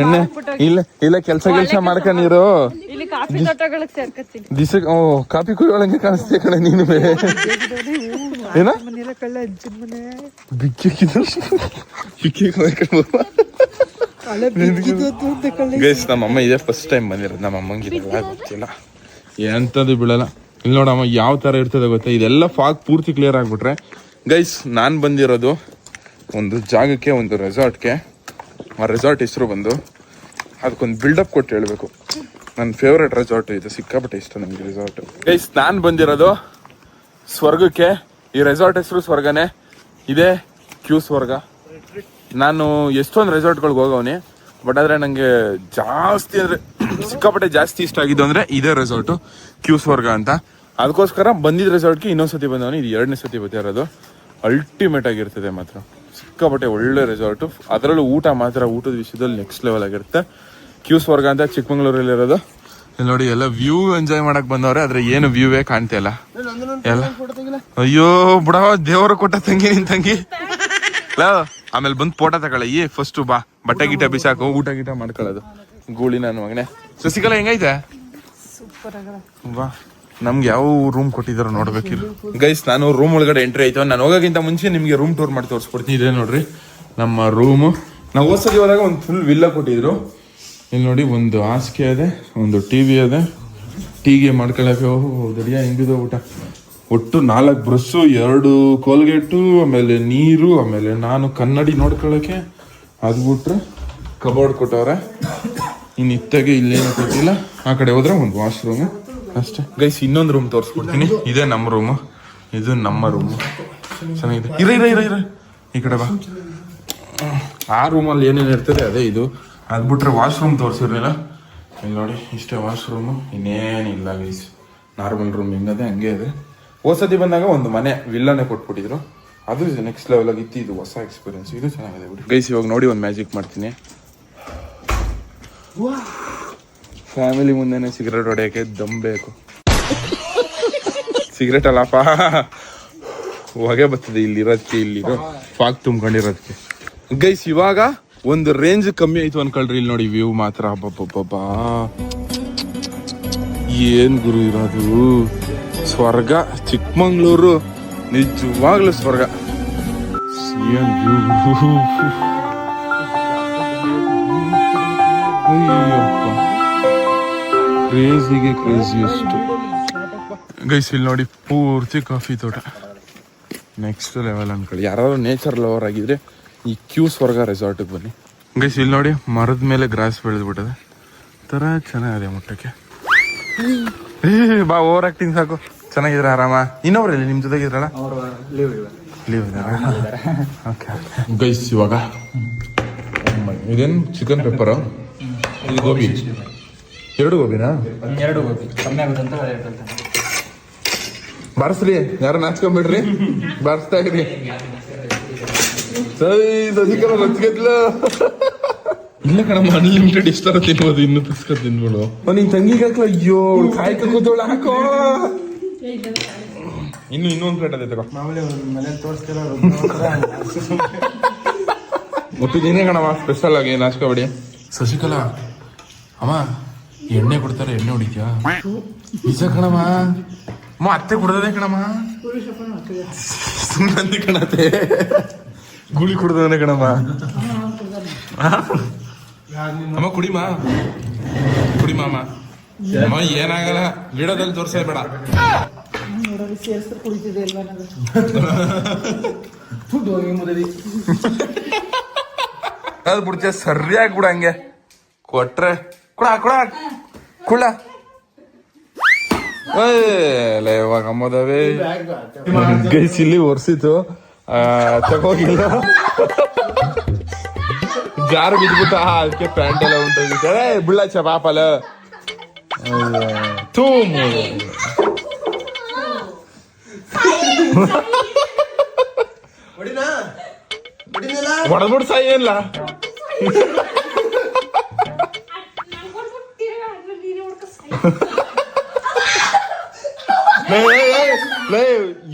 ಎಣ್ಣೆ? ಇಲ್ಲ ಇಲ್ಲ ಕೆಲಸ ಕೆಲ್ಸ ಮಾಡ್ಕೊಂಡಿರು ದಿಸ ಓ ಕಾಫಿ ಕುಡಿಯೋಳಂಗೆ ಕಾಣಿಸ್ತೀಯ ಕಡೆ ನೀನು ಏನ? ಮನೆಯಲ್ಲ ಕಳ್ಳ ಅಜ್ಜನ ಮನೆ ಬಿಕ್ಕಿ ಬಿಕ್ಕಿ ಗೈಸ್ ನಮ್ಮ ಅಮ್ಮ ಇದೇ ಫಸ್ಟ್ ಟೈಮ್ ಬಂದಿರೋದು. ನಮ್ಮ ಅಮ್ಮಂಗೆ ಇದೆಲ್ಲ ಗೊತ್ತಿಲ್ಲ. ಎಂಥದ್ದು ಬಿಡಲ್ಲ. ಇಲ್ಲಿ ನೋಡಮ್ಮ ಯಾವ ಥರ ಇರ್ತದೆ ಗೊತ್ತಾ? ಇದೆಲ್ಲ ಫಾಗ್ ಪೂರ್ತಿ ಕ್ಲಿಯರ್ ಆಗಿಬಿಟ್ರೆ. ಗೈಸ್ ನಾನು ಬಂದಿರೋದು ಒಂದು ಜಾಗಕ್ಕೆ, ಒಂದು ರೆಸಾರ್ಟ್ಗೆ ಆ ರೆಸಾರ್ಟ್ ಹೆಸರು ಬಂದು ಅದಕ್ಕೊಂದು ಬಿಲ್ಡಪ್ ಕೊಟ್ಟು ಹೇಳಬೇಕು. ನನ್ನ ಫೇವ್ರೆಟ್ ರೆಸಾರ್ಟ್ ಇದು, ಸಿಕ್ಕಾಪಟ್ಟೆ ಇಷ್ಟ ನನಗೆ ರೆಸಾರ್ಟ್ ಗೈಸ್ ನಾನು ಬಂದಿರೋದು ಸ್ವರ್ಗಕ್ಕೆ. ಈ ರೆಸಾರ್ಟ್ ಹೆಸರು ಸ್ವರ್ಗನೇ. ಇದೇ ಕ್ಯೂ ಸ್ವರ್ಗ. ನಾನು ಎಷ್ಟೊಂದು ರೆಸಾರ್ಟ್ಗಳಿಗೆ ಹೋಗವನಿ ಬಟ್ ಆದರೆ ನನಗೆ ಜಾಸ್ತಿ ಅಂದರೆ, ಸಿಕ್ಕಾಪಟ್ಟೆ ಜಾಸ್ತಿ ಇಷ್ಟ ಆಗಿದ್ದು ಅಂದರೆ ಇದೇ ರೆಸಾರ್ಟು ಕ್ಯೂ ಸ್ವರ್ಗ ಅಂತ. ಅದಕ್ಕೋಸ್ಕರ ಬಂದಿದ್ದ ರೆಸಾರ್ಟ್ಗೆ ಇನ್ನೊಂದು ಸತಿ ಬಂದವನು, ಇದು ಎರಡನೇ ಸತಿ ಬರ್ತಿರೋದು ಅಲ್ಟಿಮೇಟ್ ಆಗಿರ್ತದೆ ಮಾತ್ರ. ಸಿಕ್ಕಾಪಟ್ಟೆ ಒಳ್ಳೆ ರೆಸಾರ್ಟು ಅದರಲ್ಲೂ ಊಟ ಮಾತ್ರ ಊಟದ ವಿಷಯದಲ್ಲಿ ನೆಕ್ಸ್ಟ್ ಲೆವೆಲ್ ಆಗಿರುತ್ತೆ. ಕ್ಯೂಸ್ ವರ್ಗ ಅಂತ ಚಿಕ್ಕಮಂಗ್ಳೂರಲ್ಲಿ ಇರೋದು. ಇಲ್ಲಿ ನೋಡಿ ಎಲ್ಲ ವ್ಯೂ ಎಂಜಾಯ್ ಮಾಡಕ್ ಬಂದವ್ರೆ ಆದ್ರೆ ಏನು ವ್ಯೂವೇ ಕಾಣ್ತಾ ಇಲ್ಲ. ಎಲ್ಲ. ಅಯ್ಯೋ ಬಿಡ ದೇವರು ಕೊಟ್ಟ ತಂಗಿ ನಿನ್ ತಂಗಿ. ಲೋ ಆಮೇಲೆ ಬಂದು ಫೋಟೋ ತಗೊಳ್ಳ. ಈ ಫಸ್ಟ್ ಬಾ ಬಟ್ಟೆ ಗಿಟ್ಟ ಬಿಸಾಕು. ಊಟ ಗೀಟ ಮಾಡ್ಕೊಳ್ಳೋದು. ಗೂಳಿ ನಾನು ಮಗನೇ. ಶಶಿಕಲಾ ಹೆಂಗೈತೆ? ಬಾ ನಮ್ಗೆ ಯಾವ ರೂಮ್ ಕೊಟ್ಟಿದಾರ ನೋಡ್ಬೇಕಿಲ್ಲ ಗೈಸ್ ನಾನು ರೂಮ್ ಒಳಗಡೆ ಎಂಟ್ರಿ ಆಯ್ತು. ನಾನು ಹೋಗೋಕ್ಕಿಂತ ಮುಂಚೆ ನಿಮ್ಗೆ ರೂಮ್ ಟೂರ್ ಮಾಡಿ ತೋರಿಸ್ಕೊಡ್ತೀನಿ. ಇದೆ ನೋಡ್ರಿ, ನಮ್ಮ ರೂಮು ನಾವು ಹೋದ್ಸತಿ ಹೋದಾಗ ಒಂದು ಫುಲ್ ವಿಲ್ಲ ಕೊಟ್ಟಿದ್ರು. ಇಲ್ಲಿ ನೋಡಿ ಒಂದು ಹಾಸಿಗೆ ಇದೆ, ಒಂದು ಟಿವಿ ಇದೆ. ಟೀಗೆ ಮಾಡ್ಕೊಳಕ್ಕೆ ಓಹೋ ದಡಿಯ ಹೆಂಗಿದೆ ಊಟ. ಒಟ್ಟು ನಾಲ್ಕು ಬ್ರಸ್ಸು ಎರಡು ಕೋಲ್ಗೇಟು ಆಮೇಲೆ ನೀರು, ಆಮೇಲೆ ನಾನು ಕನ್ನಡಿ ನೋಡ್ಕೊಳಕ್ಕೆ. ಅದು ಕಬೋರ್ಡ್ ಕೊಟ್ಟವ್ರೆ. ಇನ್ನು ಇತ್ತಾಗೆ ಇಲ್ಲೇನು ಕೊಟ್ಟಿಲ್ಲ. ಆ ಕಡೆ ಹೋದ್ರೆ ಒಂದು ವಾಶ್ರೂಮು ಅಷ್ಟೇ. ಗೈಸ್ ಇನ್ನೊಂದು ರೂಮ್ ತೋರಿಸ್ಕೊಡ್ತೀನಿ. ಇದೇ ನಮ್ಮ ರೂಮು ಇದು ನಮ್ಮ ರೂಮು ಚೆನ್ನಾಗಿದೆ. ಇರ ಇರ ಇರ ಇರ. ಈ ಕಡೆ ಬಾ. ಆ ರೂಮಲ್ಲಿ ಏನೇನು ಇರ್ತದೆ ಅದೇ ಇದು. ಅದು ಬಿಟ್ರೆ ವಾಶ್ರೂಮ್ ತೋರಿಸಿರ್ಲಿಲ್ಲ. ಇಲ್ಲಿ ನೋಡಿ ಇಷ್ಟೇ ವಾಶ್ರೂಮು ಇನ್ನೇನಿಲ್ಲ ಗೈಸ್ ನಾರ್ಮಲ್ ರೂಮ್ ಹೆಂಗದೆ ಹಂಗೆ ಇದೆ. ಹೊಸದಿ ಬಂದಾಗ ಒಂದು ಮನೆ ವಿಲ್ಲನೆ ಕೊಟ್ಬಿಟ್ಟಿದ್ರು. ಅದು ನೆಕ್ಸ್ಟ್ ಲೆವೆಲ್ ಆಗಿತ್ತು ಇದು ಹೊಸ ಎಕ್ಸ್ಪೀರಿಯನ್ಸ್ ಇದು ಚೆನ್ನಾಗಿದೆ ಬಿಡಿ. ಗೈಸ್ ಇವಾಗ ನೋಡಿ ಒಂದು ಮ್ಯಾಜಿಕ್ ಮಾಡ್ತೀನಿ. ಫ್ಯಾಮಿಲಿ ಮುಂದೆನೆ ಸಿಗರೇಟ್ ಹೊಡೆಯೋಕೆ ದಮ್ ಬೇಕು. ಸಿಗರೇಟ್ ಅಲ್ಲಪ್ಪ ಹೊಗೆ ಬರ್ತದೆ ಇಲ್ಲಿರೋದಕ್ಕೆ ಇಲ್ಲಿ ಪಾಕ್ ತುಂಬ್ಕೊಂಡಿರೋದಕ್ಕೆ ಗೈಸ್ ಇವಾಗ ಒಂದು ರೇಂಜ್ ಕಮ್ಮಿ ಆಯ್ತು ಅನ್ಕೊಳ್ರಿ, ಇಲ್ಲಿ ನೋಡಿ ವ್ಯೂ ಮಾತ್ರ. ಅಬ್ಬಬ್ಬಬ್ಬಾ ಏನ್ ಗುರು ಇರೋದು? ಸ್ವರ್ಗ, ಚಿಕ್ಕಮಂಗ್ಳೂರು. ನಿಜವಾಗ್ಲೂ ಸ್ವರ್ಗ. ಏನ್ ವ್ಯೂ ಕ್ರೇಜಿಗೆ ಕ್ರೇಜಿಯಷ್ಟು ಗೈಸ್ ಇಲ್ಲಿ ನೋಡಿ ಪೂರ್ತಿ ಕಾಫಿ ತೋಟ. ನೆಕ್ಸ್ಟ್ ಲೆವೆಲ್ ಅನ್ಕೊಳ್ಳಿ. ಯಾರು ನೇಚರ್ ಲವರ್ ಆಗಿದ್ರೆ ಈ ಕ್ಯೂ ಸ್ವರ್ಗ ರೆಸಾರ್ಟಿಗೆ ಬನ್ನಿ. ಗೈಸ್ ಇಲ್ಲಿ ನೋಡಿ ಮರದ ಮೇಲೆ ಗ್ರಾಸ್ ಬೆಳೆದ್ಬಿಟ್ಟದೆ. ಥರ ಚೆನ್ನಾಗಿದೆ ಮುಟ್ಟಕ್ಕೆ. ಬಾ ಓವರ್ ಆಕ್ಟಿಂಗ್ ಸಾಕು. ಚೆನ್ನಾಗಿದ್ರೆ ಆರಾಮ? ಇನ್ನೊಬ್ರಲ್ಲಿ ನಿಮ್ಮ ಜೊತೆಗಿದ್ರಲ್ಲ? ಲೀವ್ ಓಕೆ ಗೈಸ್ ಇವಾಗ, ಇದೇನು ಚಿಕನ್ ಪೆಪ್ಪರ್ ಗೋಬಿ? ಎರಡು ಗೋಬಿನಾ? ಎರಡು ಗೋಬಿ. ಕಮ್ಮಿ ಆಗುತ್ತಂತ ಅಂತ ಹೇಳ್ತಾರೆ ಬಾರಿಸ್ರಿ ಯಾರು ನಾಚ್ಕೊಂಬಿಡ್ರಿ? ಬಾರಿಸ್ತಾ ಇರಿ. ಸೈ ಸಸಿಕಲ ರಚ್ಗೆದ್ಲ ಇಲ್ಲ ಕಣಮ್ಮ ಅನ್ಲಿಮಿಟೆಡ್ ಇಷ್ಟರ ತಿನ್ಬೋದು ಇನ್ನು ತಿಸ್ಕ ತಿನ್ಬಿಡು. ನಿನ್ ತಂಗಿಗೆ ಹಾಕ್ಲ? ಅಯ್ಯೋ ಕಾಯ್ಕ ಕೂತೋಳ ಹಾಕೋ. ಇನ್ನು ಇನ್ನೊಂದು ಪ್ಲೇಟ್ ಅದೇ ತಗೋ. ಒಟ್ಟು ನೀನೇ ಕಣಮ್ಮ ಸ್ಪೆಷಲ್ ಆಗಿ ನಾಚ್ಕೋಬೇಡಿ. ಶಶಿಕಲಾ ಅಮ್ಮ ಎಣ್ಣೆ ಕೊಡ್ತಾರೆ ಎಣ್ಣೆ ಹೊಡಿತ್ಯಾ ನಿಜ ಕಣಮ್ಮ ಅಮ್ಮ ಅತ್ತೆ ಕುಡ್ದದೆ ಕಣಮ್ಮ ಸುಮ್ಮನೆ ಕಣತೆ ಗುಳಿ ಕುಡ್ದವನೆ ಕಣಮ್ಮ ಆ? ಅಮ್ಮ ಕುಡಿಮ ಕುಡಿಮ ಅಮ್ಮ ಅಮ್ಮ ಏನಾಗಲ್ಲ ವಿಡಿಯೋದಲ್ಲಿ ತೋರ್ಸೇ ಬೇಡ ಅದು ಬಿಡ್ತೀಯ ಸರಿಯಾಗಿ ಬಿಡ ಹಂಗೆ ಕೊಟ್ರೆ ಕೊಡ ಕೊಡ. ಕುಳ್ಳ. ಲೇ ಇವಾಗ ಅಮ್ಮದವೇ ಗೈಸ್ ಇಲ್ಲಿ ಒರ್ಸಿತು ಆ, ತಗೋಗಿಲ್ಲ. ಜಾರು ಹಾ ಅದಕ್ಕೆ ಪ್ಯಾಂಟ್ ಎಲ್ಲ ಉಂಟೋಗಿತ್ತು. ಏ ಬುಳ್ಳಚ್ಚ ಪಾಪಲ. ತೂಮ್ ಹೊಡೆದ್ಬಿಟ್ಟು ಸಾಯಿ ಏನಿಲ್ಲ ಲೇ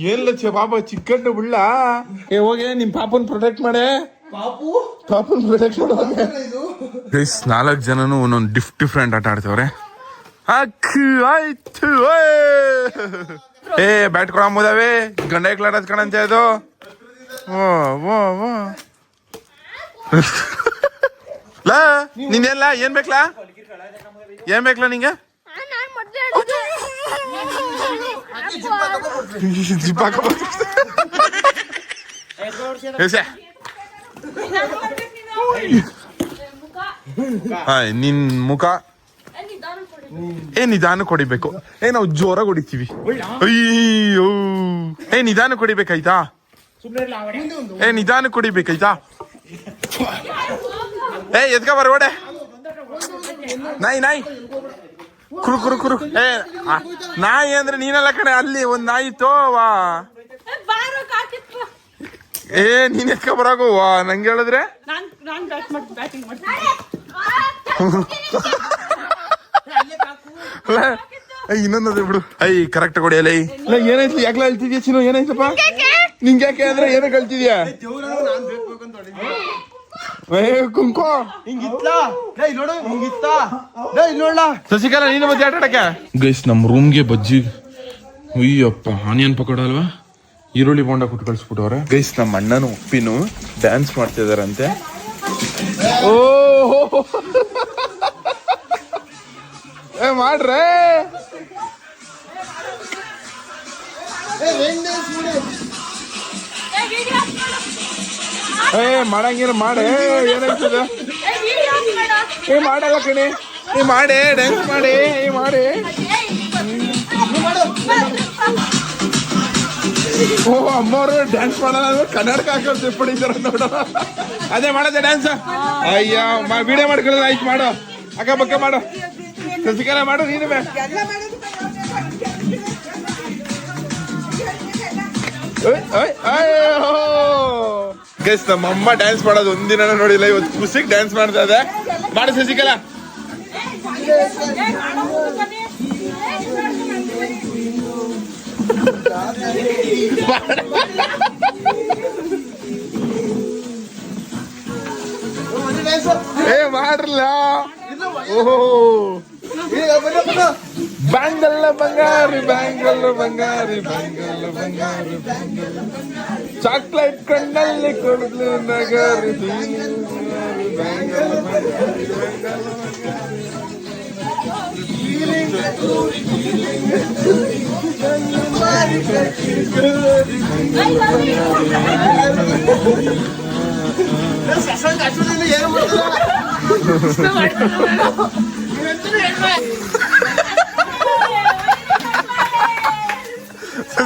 ಏನಿಲ್ಲ ಚ ಪಾಪ ಚಿಕ್ಕಟ್ಟು ಬಿಡ್ಲ ಏ ಹೋಗಿ ನಿಮ್ ಪಾಪನ್ ಪ್ರೊಟೆಕ್ಟ್ ಮಾಡೆ. ಪಾಪನ್ ಪ್ರೊಟೆಕ್ಟ್ ಗೈಸ್ ನಾಲ್ಕು ಜನನು ಒಂದೊಂದು ಡಿಫ್ ಡಿಫ್ರೆಂಟ್ ಆಟ ಆಡ್ತವ್ರೆ. ಅಕ್ಕಿ ಆಯ್ತು ಏ! ಬ್ಯಾಟ್ ಕೊಡಂಬೋದವೆ ಗಂಡ ಇಕ್ಲಾಡದ್ ಕಣಂತ ಅದು ಓ ಓ ಓ. ಲಾ ನಿನ್ನೆಲ್ಲ ಏನ್ ಬೇಕ್ಲಾ? ಏನ್ ಬೇಕ್ಲಾ ನಿಂಗೆ? ನಾನು ಮೊದಲೇ ಜಿಪ್ ನಿನ್ ಮುಖ. ಏ ನಿಧಾನ ಕೊಡಿಬೇಕು. ಏ ನಾವು ಜೋರಾಗಿ ಹೊಡಿತೀವಿ. ಅಯ್ಯೋ ಏ ನಿಧಾನ ಕೊಡಿಬೇಕಾಯ್ತಾ? ಏ ನಿಧಾನ ಕೊಡಿಬೇಕಾಯ್ತಾ? ಏ ಎದ್ಕ ಬರಬೇಡೆ ನಾಯಿ ನಾಯಿ. ಕುರು ಕುರು ಕುರು. ಏ ನಾಯಿ ಅಂದ್ರೆ ನೀನಲ್ಲ ಕಣೆ, ಅಲ್ಲಿ ಒಂದ್ ನಾಯಿ ತೋವಾ. ಬಾರೋ ಏ, ನೀನ್ ಎತ್ಕ ವಾ, ನಂಗೆ ಹೇಳಿದ್ರೆ? ನಾನ್ ಅಲ್ಲ ಏಯ್ ಇನ್ನೊಂದು ಬಿಡು. ಐ ಕರೆಕ್ಟ್ ಕೊಡಿ, ಅಲ್ಲ. ಏನಾಯ್ತು? ಯಾಕೆ ಹೇಳ್ತಿದ್ಯಾ ಚಿನ್ನು? ಏನಾಯ್ತಪ್ಪ? ನಿಂಗೆ ಯಾಕೆ ಅಂದ್ರೆ ಏನಕ್ಕೆ ಹೇಳ್ತಿದ್ಯಾ ಏ ಕುಂಕೋ ಹಿಂಗಿತ್ಲಾ? ಇಲ್ಲಿ ನೋಡು ಹಿಂಗಿತ್ತಾ ಇಲ್ಲಿ ನೋಡ್ಲಾ? ಸಸಿಕಾಲ ನೀನು ಮತ್ತೆ ಆಟ ಗೈಸ್ ನಮ್ಮ ರೂಮ್ಗೆ ಬಜ್ಜಿ. ಅಯ್ಯಪ್ಪ ಆನಿಯನ್ ಪಕೋಡ ಅಲ್ವಾ? ಈರುಳ್ಳಿ ಬೋಂಡ ಕೊಟ್ಟು ಕಳ್ಸ್ಬಿಟ್ಟವ್ರೆ. ಗೈಸ್ ನಮ್ಮ ಅಣ್ಣನು ಉಪ್ಪಿನು ಡ್ಯಾನ್ಸ್ ಮಾಡ್ತಿದಾರಂತೆ ಓ ಏ ಮಾಡ್ರೆ. ಏ ಮಾಡಂಗಿಲ್ಲ, ಮಾಡೆ. ಏನಾಯ್ತದ ಏ, ಮಾಡಲ್ಲ ಕಣಿ. ಏ, ಮಾಡಿ ಡ್ಯಾನ್ಸ್ ಮಾಡಿ. ಈ ಮಾಡಿ. ಓ, ಅಮ್ಮವ್ರ ಡ್ಯಾನ್ಸ್ ಮಾಡಲ್ಲ ಅಂದ್ರೆ ಕನ್ನಡಕ ಹಾಕೊಂಡು ಸಿಪ್ಪಡಿದಾರ ನೋಡ. ಅದೇ ಮಾಡದೆ ಡ್ಯಾನ್ಸ್ ಅಯ್ಯ ವಿಡಿಯೋ ಮಾಡ್ಕೊಳ್ಳಲ್ಲ ಆಯ್ತು, ಮಾಡು. ಅಕ್ಕ ಬಕ್ಕ ಮಾಡು. ಸಸಿಕಾಲ ಮಾಡು, ನೀನು ಬೇ. ಗೈಸ್ ನಮ್ಮ ಅಮ್ಮ ಡ್ಯಾನ್ಸ್ ಮಾಡೋದು ಒಂದಿನ ನೋಡಿಲ್ಲ, ಇವತ್ತು ಖುಷಿಗೆ ಡ್ಯಾನ್ಸ್ ಮಾಡ್ತಾ ಇದೆ. ಮಾಡಿ ಸಸಿಕಲಾ. ಏ, ಮಾಡ್ರಲ್ಲ. ಓಹೋ. ಬ್ಯಾಂಗಲ್ಲ ಬಂಗಾರಿ ಬ್ಯಾಂಗಲ್ಲ ಬಂಗಾರಿ ಬ್ಯಾಂಗಲ್ಲ ಬಂಗಾರಿ ಚಾಕ್ಲೇಟ್ ಕಣ್ಣಲ್ಲಿ ಕೊಡಲು ನಗಾರಿ ಬ್ಯಾಂಗಲ್ಲ ಬಂಗಾರಿ ಏನು ಮಾಡ್ತಿಲ್ಲ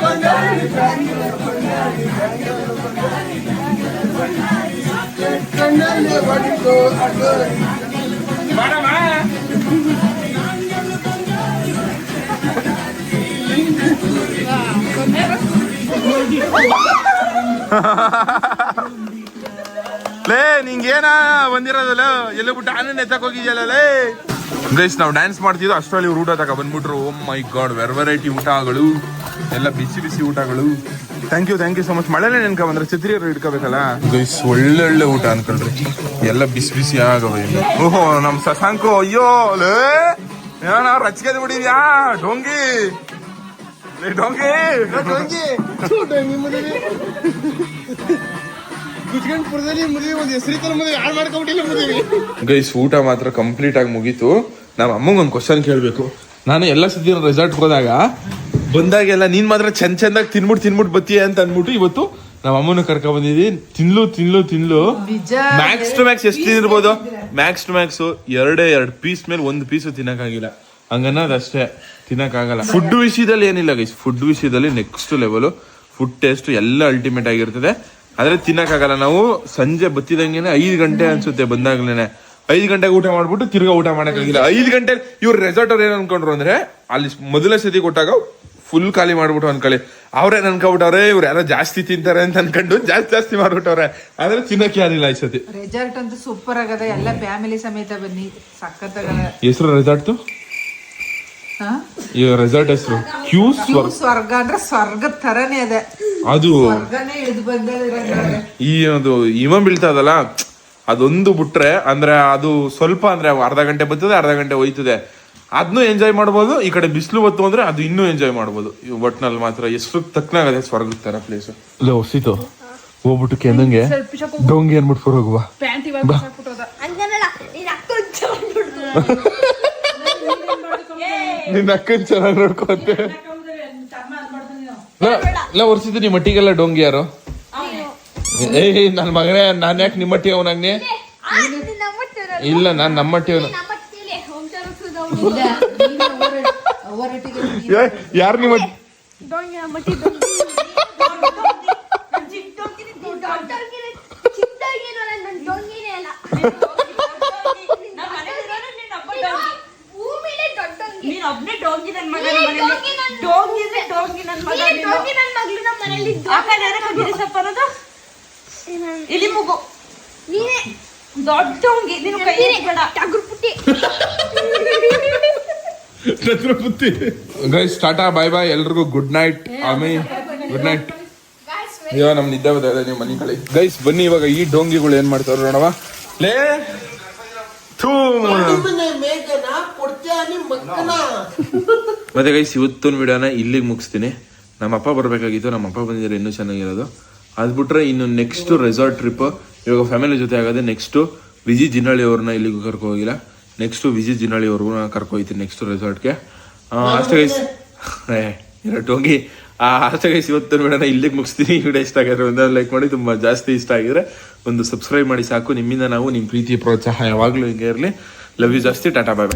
ಲೇ ನಿಂಗೇನ ಬಂದಿರೋದಲ್ಲ ಎಲ್ಲ ಬಿಟ್ಟು ಆನಂದ್ ಎತ್ತಕ್ ಹೋಗಿದ್ಯಲ್ಲ ಲೇ? ಗೈಸ್ ನಾವು ಡ್ಯಾನ್ಸ್ ಮಾಡ್ತಿದ್ದು ಅಷ್ಟರಲ್ಲಿ ಇವ್ರು ಊಟ ತಗ ಬಂದ್ಬಿಟ್ರು. ಓ ಮೈ ಗಾಡ್ ವೆರ್ ವೆರೈಟಿ ಊಟಗಳು. ಎಲ್ಲ ಬಿಸಿ ಬಿಸಿ ಊಟಗಳು. Thank you thank you so much ಮಳೆನೇ ನೆನ್ಕ ಬಂದ್ರೆ ಛತ್ರಿಯರು ಇಟ್ಕೋಬೇಕಲ್ಲ ಗೈಸ್ ಒಳ್ಳೊಳ್ಳೆ ಊಟ ಅನ್ಕೊಳ್ರಿ. ಎಲ್ಲ ಬಿಸಿ ಬಿಸಿ ಆಗವೆ ಓಹೋ, ನಮ್ ಸಸಾಂಕು ಅಯ್ಯೋ, ಲೇ. ಏನ ರಚ್ಕೆ ಬಿಡಿದ್ಯಾ? ಡೊಂಗಿ. ಡೊಂಗಿ. ಡೋಂಗಿ. ಗುಜ್ಗಂಟ್ಪುರದಲ್ಲಿ ಮದುವೆ ಒಂದು ಹೆಸರಿಕಲ್ ಮದುವೆ ಯಾರು ಮಾಡ್ಕೊಂಬಿಟ್ಟಿಲ್ಲ ಮದುವೆ. ಗೈಸ್ ಊಟ ಮಾತ್ರ ಕಂಪ್ಲೀಟ್ ಆಗಿ ಮುಗೀತು. ನಮ್ಮ ಅಮ್ಮಂಗೆ ಒಂದು ಕ್ವಶನ್ ಕೇಳಬೇಕು. ನಾನು ಎಲ್ಲ ಸತಿ ರೆಸಾರ್ಟ್ ಹೋದಾಗ ಬಂದಾಗೆಲ್ಲ ನೀನ್ ಮಾತ್ರ ಚಂದ ಚಂದಾಗಿ ತಿನ್ಬಿಟ್ಟು ತಿನ್ಬಿಟ್ಟು ಬತ್ತೀಯ ಅಂತ ಅಂದ್ಬಿಟ್ಟು ಇವತ್ತು ನಮ್ಮ ಅಮ್ಮನ ಕರ್ಕೊಂಡ್ ಬಂದಿದ್ದೀನಿ ತಿನ್ಲು ತಿನ್ಲು ತಿನ್ಲು. ಮ್ಯಾಕ್ಸ್ ಟು ಮ್ಯಾಕ್ಸ್ ಎಷ್ಟು ತಿನ್ಬೋದು ಮ್ಯಾಕ್ಸ್ ಟು ಮ್ಯಾಕ್ಸ್ ಎರಡೇ ಎರಡು ಪೀಸ್ ಮೇಲೆ ಒಂದು ಪೀಸು ತಿನ್ನಕ್ಕಾಗಿಲ್ಲ. ಹಂಗನ್ನೋದು ಅಷ್ಟೇ ತಿನ್ನಕ್ಕಾಗಲ್ಲ. ಫುಡ್ ವಿಷಯದಲ್ಲಿ ಏನಿಲ್ಲ ಗೈಸ್ ಫುಡ್ ವಿಷಯದಲ್ಲಿ ನೆಕ್ಸ್ಟ್ ಲೆವೆಲು ಫುಡ್ ಟೇಸ್ಟ್ ಎಲ್ಲ ಅಲ್ಟಿಮೇಟ್ ಆಗಿರ್ತದೆ. ಆದ್ರೆ ತಿನ್ನಕ್ಕಾಗಲ್ಲ. ನಾವು ಸಂಜೆ ಬತ್ತಿದಂಗೆನೆ ಐದು ಗಂಟೆ ಅನ್ಸುತ್ತೆ ಬಂದಾಗ್ಲೇನೆ. ಐದು ಗಂಟೆಗೆ ಊಟ ಮಾಡ್ಬಿಟ್ಟು ತಿರ್ಗಾ ಊಟ ಮಾಡಕ್ಕಾಗಿಲ್ಲ. ಐದು ಗಂಟೆ ಇವ್ರು ರೆಸಾರ್ಟ್ ಅವ್ರು ಏನ್ ಅನ್ಕೊಂಡ್ರು ಅಂದ್ರೆ ಅಲ್ಲಿ ಮೊದಲ ಸತಿ ಕೊಟ್ಟಾಗ ಫುಲ್ ಖಾಲಿ ಮಾಡ್ಬಿಟ್ಟು ಅನ್ಕೊಳ್ಳಿ. ಅವ್ರೇನ್ ಅನ್ಕೊಬಿಟ್ಟವ್ರೆ ಇವ್ರು ಯಾರೋ ಜಾಸ್ತಿ ತಿಂತಾರೆ ಅಂತ ಅನ್ಕೊಂಡು ಜಾಸ್ತಿ ಜಾಸ್ತಿ ಮಾಡ್ಬಿಟ್ಟವ್ರೆ. ಆದ್ರೆ ತಿನ್ನಕ್ಕೆ ಯಾರಿಲ್ಲ ಈ ಸತಿ. ರೆಸಾರ್ಟ್ ಅಂತೂ ಸೂಪರ್ ಆಗದ ಎಲ್ಲ ಫ್ಯಾಮಿಲಿ ಸಮೇತ ಬನ್ನಿ. ಸಖತ್ತಾಗದ ಹೆಸರು ರೆಸಾರ್ಟ್? ಈ ರೆಸಾರ್ಟ್ ಹೆಸರು. ಕ್ಯೂ ಸ್ವರ್ಗ. ಸ್ವರ್ಗ ಅಂದ್ರೆ ಸ್ವರ್ಗದ ತರನೇ ಇದೆ. ಅದು ಸ್ವರ್ಗನೇ ಇಳಿದು ಬಂದ ಈ ಒಂದು ಹಿಮ ಬೀಳ್ತದಲ್ಲ ಅದೊಂದು ಬಿಟ್ರೆ ಅಂದ್ರೆ ಅದು ಸ್ವಲ್ಪ ಅಂದ್ರೆ ಅರ್ಧ ಗಂಟೆ ಬರ್ತದೆ ಅರ್ಧ ಗಂಟೆ ಹೋಯ್ತದೆ ಅದನ್ನು ಎಂಜಾಯ್ ಮಾಡ್ಬೋದು ಈ ಕಡೆ ಬಿಸಿಲು ಬತ್ತು ಅಂದ್ರೆ ಅದು ಇನ್ನೂ ಎಂಜಾಯ್ ಮಾಡ್ಬೋದು. ಒಟ್ನಲ್ಲಿ ಮಾತ್ರ ಎಷ್ಟು ತಕ್ಕನಾಗದೆ ಸ್ವರ್ಗದ ತರ ಪ್ಲೇಸ್ ಇಲ್ಲ ಹೊಸಿತು ಹೋಗ್ಬಿಟ್ಟು ಕೆಂದಂಗೆ ಡೋಂಗಿ ಅನ್ಬಿಟ್ಟು ಹೋಗುವ ಪ್ಯಾಂಟ್ ಇವಾಗ ಹಾಕ್ಬಿಟ್ಟೋದ ಹಂಗನಲ್ಲ ನೀನ್ ಅಕ್ಕ ಮಾಡ್ಬಿಡ್ದು ನಿನ್ನ ಅಕ್ಕನ್ ಚೆನ್ನಾಗಿ ನೋಡ್ಕೊಂತೆ ಇಲ್ಲ ಒರ್ಸಿದ್ದು ನಿಮ್ಮ ಮಟ್ಟಿಗೆಲ್ಲ ಡೋಂಗಿ ಯಾರು? ಏಯ್ ನನ್ನ ಮಗನೇ ನಾನು ಯಾಕೆ ನಿಮ್ಮ ಮಟ್ಟಿ ಅವನಾಗ್ನಿ ಇಲ್ಲ ನಾನು ನಮ್ಮ ಮಟ್ಟಿ ಅವನು. ಯಾರು ನಿಮ್ಮ ಡೊಂಗಿನೇ ಅಲ್ಲ ಭೂಮಿಲೇ ದೊಡ್ಡ ಡೊಂಗಿ. ನೀನ್ ಒಬ್ನೇ ಡೋಂಗಿ ನನ್ ಮಗ ಡೋಂಗಿ ನನ್ ಮನೇಲಿ ಡೋಂಗಿ ಇದ್ರೆ ಡೋಂಗಿ ನನ್ ಮಗ ನೀನೇ. ಡೊಂಗಿ ನನ್. ಮಗಳು ನಮ್ಮ ಮನೇಲಿ. ಆ ಕಡೆ ಗಿರಿಸಪ್ಪ ಅನ್ನೋದು? ಇಲಿ ಮುಗು. ನೀನೇ. ದೊಡ್ಡ ಡೋಂಗಿ. ನೀನು ಕೈ ಬೇಡ ಟಗ್ರು ಪುಟ್ಟಿ ಗೈಸ್ ಟಾಟಾ ಬಾಯ್ ಬಾಯ್ ಎಲ್ರಿಗೂ ಗುಡ್ ನೈಟ್ ಆಮಿ ಗುಡ್ ನೈಟ್ ಅಯ್ಯೋ ನಮ್ ನಿದ್ದೆ ಬರ್ತದೆ. ನೀವು ಮನೆ ಕಳಿ ಗೈಸ್ ಬನ್ನಿ ಇವಾಗ ಈ ಡೋಂಗಿಗಳು ಏನ್ ಮಾಡ್ತಾರೆ ನೋಡವ ಲೇ ಮತ್ತೆ ಗೈಸ್ ಇವತ್ತೊಂದು ವಿಡಿಯೋನ ಇಲ್ಲಿಗೆ ಮುಗಿಸ್ತೀನಿ. ನಮ್ಮ ಅಪ್ಪ ಬರಬೇಕಾಗಿತ್ತು ನಮ್ಮ ಅಪ್ಪ ಬಂದಿದ್ರೆ ಇನ್ನೂ ಚೆನ್ನಾಗಿರೋದು. ಅದು ಬಿಟ್ರೆ ಇನ್ನು ನೆಕ್ಸ್ಟ್ ರೆಸಾರ್ಟ್ ಟ್ರಿಪ್ ಇವಾಗ ಫ್ಯಾಮಿಲಿ ಜೊತೆ ಆಗೋದೇ ನೆಕ್ಸ್ಟ್ ವಿಜಿ ಜಿನಾಳಿ ಅವ್ರನ್ನ ಇಲ್ಲಿಗೂ ಕರ್ಕೋಗಿಲ್ಲ ನೆಕ್ಸ್ಟ್ ವಿಜಿ ಜಿನಾಳಿ ಅವ್ರಿಗೂ ಕರ್ಕೊ ಹೋಗ್ತೀನಿ ನೆಕ್ಸ್ಟ್ ರೆಸಾರ್ಟ್ಗೆ ಅಷ್ಟೇ ಗೈಸ್ ಎರಡು ಹೋಗಿ ಆ ಅಷ್ಟೇ ಗೈಸ್ ಇವತ್ತಿನ ವಿಡಿಯೋನ ಇಲ್ಲಿಗೆ ಮುಗಿಸ್ತೀನಿ. ವಿಡಿಯೋ ಇಷ್ಟ ಆಗಿದ್ರೆ ಒಂದು ಲೈಕ್ ಮಾಡಿ. ತುಂಬ ಜಾಸ್ತಿ ಇಷ್ಟ ಆಗಿದ್ರೆ ಒಂದು ಸಬ್ಸ್ಕ್ರೈಬ್ ಮಾಡಿ ಸಾಕು. ನಿಮ್ಮಿಂದ ನಾವು ನಿಮ್ಮ ಪ್ರೀತಿ ಪ್ರೋತ್ಸಾಹ ಯಾವಾಗಲೂ ಹಿಂಗೆ ಇರಲಿ. ಲವ್ ಯು ಜಾಸ್ತಿ. ಟಾಟಾ ಬಾಯ್